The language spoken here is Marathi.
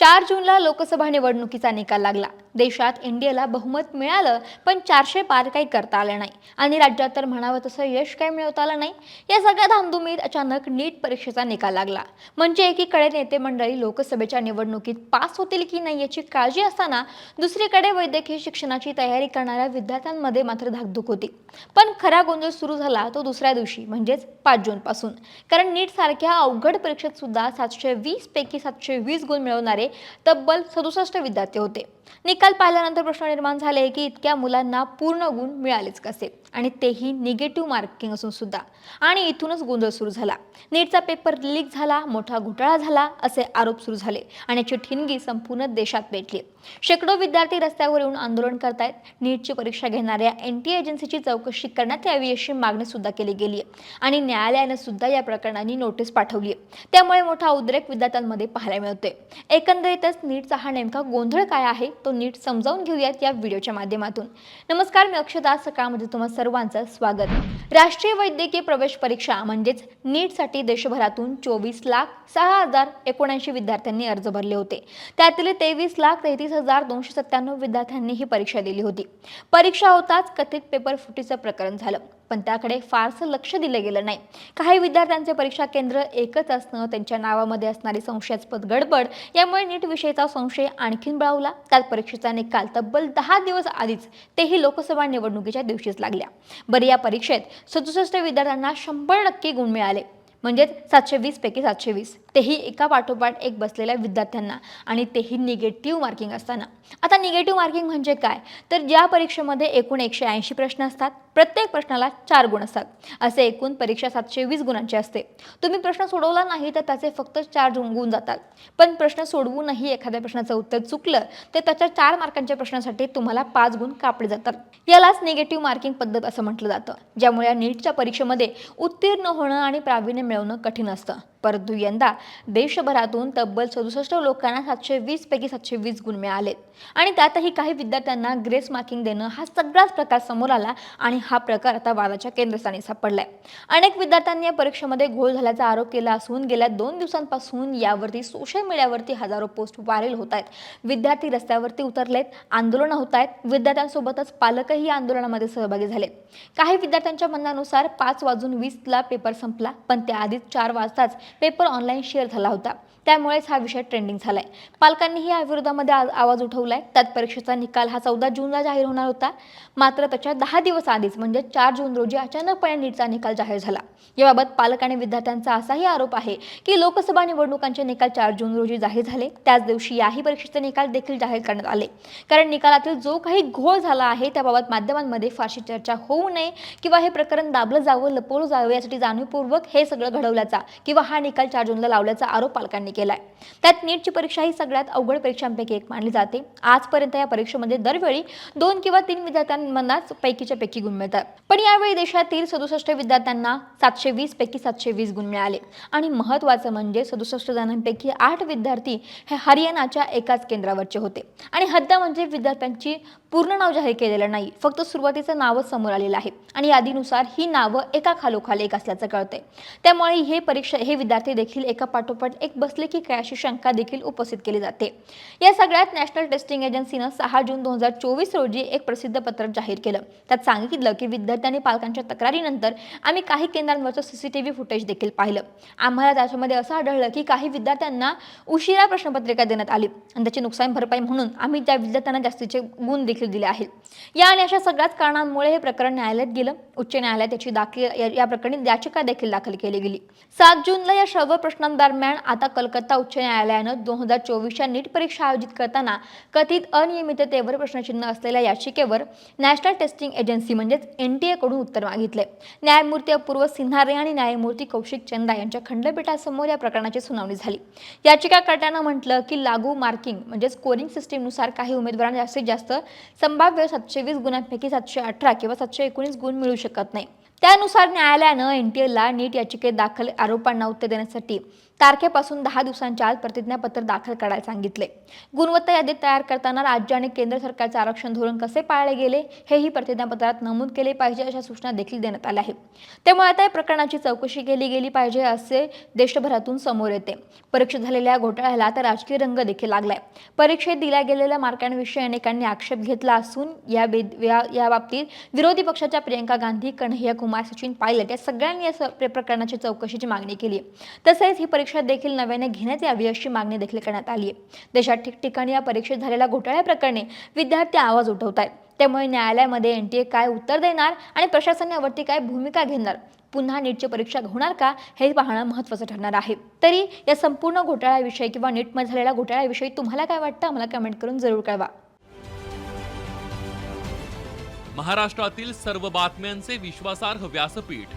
चार जूनला लोकसभा निवडणुकीचा निकाल लागला. देशात इंडियाला बहुमत मिळालं पण चारशे पार काही करता आलं नाही. आणि राज्यात तर म्हणावं तसं यश काही मिळवता आलं नाही. या सगळ्या धामधुमीत अचानक नीट परीक्षेचा निकाल लागला. म्हणजे एकीकडे नेते मंडळी लोकसभेच्या निवडणुकीत पास होतील की नाही याची काळजी असताना दुसरीकडे वैद्यकीय शिक्षणाची तयारी करणाऱ्या विद्यार्थ्यांमध्ये मात्र धाकधूक होती. पण खरा गोंधळ सुरू झाला तो दुसऱ्या दिवशी म्हणजेच पाच जूनपासून. कारण नीट सारख्या अवघड परीक्षेत सुद्धा सातशे वीस पैकी सातशे वीस गुण मिळवणारे तब्बल सदुसष्ट विद्यार्थी होते. निकाल पाहिल्यानंतर प्रश्न निर्माण झाले की इतक्या मुलांना पूर्ण गुण मिळालेच कसे? आणि तेही निगेटिव्ह मार्किंग असून सुद्धा. आणि इथूनच गोंधळ सुरू झाला. नीटचा पेपर लीक झाला मोठा घोटाळा झाला असे आरोप सुरू झाले. आणि याची ठिणगी संपूर्ण देशात पेटली. शेकडो विद्यार्थी रस्त्यावर येऊन आंदोलन करतायत. नीटची परीक्षा घेणाऱ्या एन टी एजन्सीची चौकशी करण्यात यावी अशी मागणी सुद्धा केली गेली आहे आणि न्यायालयानं सुद्धा या प्रकरणाने नोटीस पाठवली आहे त्यामुळे मोठा उद्रेक विद्यार्थ्यांमध्ये पाहायला मिळतोय. एकंदरीतच नीटचा हा नेमका गोंधळ काय आहे? तो नीट समजावून घेऊयात या व्हिडिओच्या माध्यमातून. नमस्कार मी अक्षता. सकाळमध्ये तुम्हा सर्वांचं स्वागत. राष्ट्रीय वैद्यकीय प्रवेश परीक्षा म्हणजेच नीटसाठी देशभरातून चोवीस लाख सहा हजार एकोणऐंशी विद्यार्थ्यांनी अर्ज भरले होते. त्यातील तेवीस लाख तेहतीस हजार दोनशे सत्त्याण्णव विद्यार्थ्यांनी ही परीक्षा दिली होती. परीक्षा होताच कथित पेपर फुटीचं प्रकरण झालं. पण त्याकडे फारसं लक्ष दिलं गेलं नाही. काही विद्यार्थ्यांचे परीक्षा केंद्र एकच असणं त्यांच्या नावामध्ये असणारी संशयास्पद गडबड यामुळे नीट विषयीचा संशय आणखीन बळावला. त्यात परीक्षेचा निकाल तब्बल दहा दिवस आधीच तेही लोकसभा निवडणुकीच्या दिवशीच लागल्या. बरं या परीक्षेत सदुसष्ट विद्यार्थ्यांना शंभर टक्के गुण मिळाले. म्हणजेच सातशे वीस पैकी सातशे वीस. तेही एका पाठोपाठ एक बसलेल्या विद्यार्थ्यांना आणि तेही निगेटिव्ह मार्किंग असताना. आता निगेटिव्ह मार्किंग म्हणजे काय? तर ज्या परीक्षेमध्ये एकूण एकशे ऐंशी प्रश्न असतात प्रत्येक प्रश्नाला चार गुण असतात. असे एकूण परीक्षा सातशे वीस गुणांची असते. तुम्ही प्रश्न सोडवला नाही तर त्याचे फक्त चार गुण गुण जातात. पण प्रश्न सोडवूनही एखाद्या प्रश्नाचं उत्तर चुकलं तर त्याच्या चार मार्कांच्या प्रश्नासाठी तुम्हाला पाच गुण कापले जातात. यालाच निगेटिव्ह मार्किंग पद्धत असं म्हटलं जातं ज्यामुळे या नीटच्या परीक्षेमध्ये उत्तीर्ण होणं आणि प्रावीण्य मिळवणं कठीण असतं. परंतु यंदा देशभरातून तब्बल सदुसष्ट लोकांना सातशे वीस पैकी सातशे वीस गुण मिळालेत आणि त्यातही काही विद्यार्थ्यांना ग्रेस मार्किंग देणं हा सगळाच प्रकार समोर आला आणि हा प्रकार आता वादाच्या केंद्रस्थानी सापडलाय. अनेक विद्यार्थ्यांनी या परीक्षेमध्ये घोळ झाल्याचा आरोप केला असून गेल्या दोन दिवसांपासून यावरती सोशल मीडियावरती हजारो पोस्ट व्हायरल होत आहेत. विद्यार्थी रस्त्यावरती उतरलेत आंदोलनं होत आहेत. विद्यार्थ्यांसोबतच पालकही या आंदोलनामध्ये सहभागी झालेत काही विद्यार्थ्यांच्या म्हणण्यानुसार पाच वाजून वीसला पेपर संपला पण त्याआधीच चार वाजताच पेपर ऑनलाईन शेअर झाला होता त्यामुळेच हा विषय ट्रेंडिंग झालाय. पालकांनीही या विरोधामध्ये आ- आवाज उठवलाय. त्यात परीक्षेचा निकाल हा चौदा जूनला जाहीर होणार होता. मात्र त्याच्या दहा दिवस आधीच म्हणजे चार जून रोजी अचानकपणे नीटचा निकाल जाहीर झाला. याबाबत पालक आणि विद्यार्थ्यांचा असाही आरोप आहे की लोकसभा निवडणुकांचे निकाल चार जून रोजी जाहीर झाले. त्याच दिवशी याही परीक्षेचे निकाल देखील जाहीर करण्यात आले. कारण निकालातील जो काही घोळ झाला आहे त्याबाबत माध्यमांमध्ये फारशी चर्चा होऊ नये किंवा हे प्रकरण दाबलं जावं लपवलं जावं यासाठी जाणीवपूर्वक हे सगळं घडवल्याचा किंवा हा निकाल चार जूनला लावल्याचा आरोप पालकांनी केलाय. त्यात नीटची परीक्षा ही सगळ्यात अवघड परीक्षांपैकी एक मानली जाते. आजपर्यंत या परीक्षेमध्ये दरवेळी दोन किंवा तीन विद्यार्थ्यांमनाच पैकीच्या पैकी गुण मिळतात. पण यावेळी देशातील सदुसष्ट विद्यार्थ्यांना सातशे वीस पैकी सातशे वीस गुण मिळाले. आणि महत्त्वाचं म्हणजे सदुसष्ट जणांपैकी आठ विद्यार्थी हे हरियाणाच्या एकाच केंद्रावरचे होते. आणि हद्द म्हणजे विद्यार्थ्यांची पूर्ण नाव जाहीर केलेलं नाही. फक्त सुरुवातीचं नावच समोर आलेलं आहे. आणि यादीनुसार ही नावं एका खालोखाल एक असल्याचं कळतंय. त्यामुळे हे परीक्षा हे विद्यार्थी देखील एका पाठोपाठ एक बसले की काय अशी शंका देखील उपस्थित केली जाते. या सगळ्यात नॅशनल टेस्टिंग एजन्सीनं सहा जून दोन हजार चोवीस रोजी एक प्रसिद्ध पत्रक जाहीर केलं. त्यात सांगितलं की विद्यार्थ्यांनी पालकांच्या तक्रारीनंतर आम्ही काही केंद्रांवरचं सीसीटीव्ही फुटेज देखील पाहिलं. आम्हाला त्याच्यामध्ये असं आढळलं की काही विद्यार्थ्यांना उशिरा प्रश्नपत्रिका देण्यात आली. आणि त्याची नुकसान भरपाई म्हणून आम्ही त्या विद्यार्थ्यांना जास्तीचे गुण देखील देखील दिले आहेत. या आणि अशा सगळ्याच कारणांमुळे हे प्रकरण न्यायालयात गेलं. उच्च न्यायालयात याची दाखल या प्रकरणी याचिका देखील दाखल केली गेली. सात जूनला या सर्व प्रश्नांदरम्यान आता कलकत्ता उच्च न्यायालयानं दोन हजार चोवीसच्या नीट परीक्षा आयोजित करताना कथित अनियमिततेवर प्रश्नचिन्ह असलेल्या याचिकेवर नॅशनल टेस्टिंग एजन्सी म्हणजेच एन टी एकडून उत्तर मागितले न्यायमूर्ती अपूर्व सिन्हारे आणि न्यायमूर्ती कौशिक चंदा यांच्या खंडपीठासमोर या प्रकरणाची सुनावणी झाली. याचिकाकर्त्यानं म्हटलं की लागू मार्किंग म्हणजे स्कोरिंग सिस्टीमनुसार काही उमेदवारांना जास्तीत जास्त संभाव्य सातशे वीस गुणांपैकी सातशे अठरा किंवा सातशे एकोणीस गुण मिळू शकत नाही. त्यानुसार न्यायालयानं एन टी नीट याचिकेत दाखल आरोपांना उत्तर देण्यासाठी तारखेपासून दहा दिवसांच्या आत प्रतिज्ञापत्र दाखल करायला सांगितले. गुणवत्ता यादी तयार करताना राज्य आणि केंद्र सरकारचे आरक्षण धोरण कसे पाळले गेले हेही प्रतिज्ञापत्रात नमूद केले पाहिजे अशा सूचना देखील देण्यात आल्या आहेत. त्यामुळे आता या प्रकरणाची चौकशी केली गेली पाहिजे असे देशभरातून समोर येते. परीक्षेत झालेल्या घोटाळ्याला आता राजकीय रंग देखील लागलाय. परीक्षेत दिल्या गेलेल्या मार्कांविषयी अनेकांनी आक्षेप घेतला असून या बेद- या बाबतीत विरोधी पक्षाच्या प्रियंका गांधी कन्हैया कुमार सचिन पायलट या सगळ्यांनी या प्रकरणाची चौकशीची मागणी केली आहे. तसेच ही परीक्षा परीक्षा देखील नव्याने घेण्यात यावी अशी मागणी देखील करण्यात आली आहे. देशात ठिकठिकाणी या परीक्षेत झालेल्या घोटाळ्याप्रकरणी विद्यार्थी आवाज उठवत आहेत त्यामुळे न्यायालयामध्ये एन टी ए काय उत्तर देणार आणि प्रशासन यावरती काय भूमिका घेणार? पुन्हा नीटची परीक्षा होणार का? हे पाहणं महत्त्वाचं ठरणार आहे. तरी या संपूर्ण घोटाळ्याविषयी किंवा नीटमध्ये झालेल्या घोटाळ्याविषयी तुम्हाला काय वाटतं? आम्हाला कमेंट करून जरूर कळवा. महाराष्ट्रातील सर्व बातम्यांचे विश्वासार्ह व्यासपीठ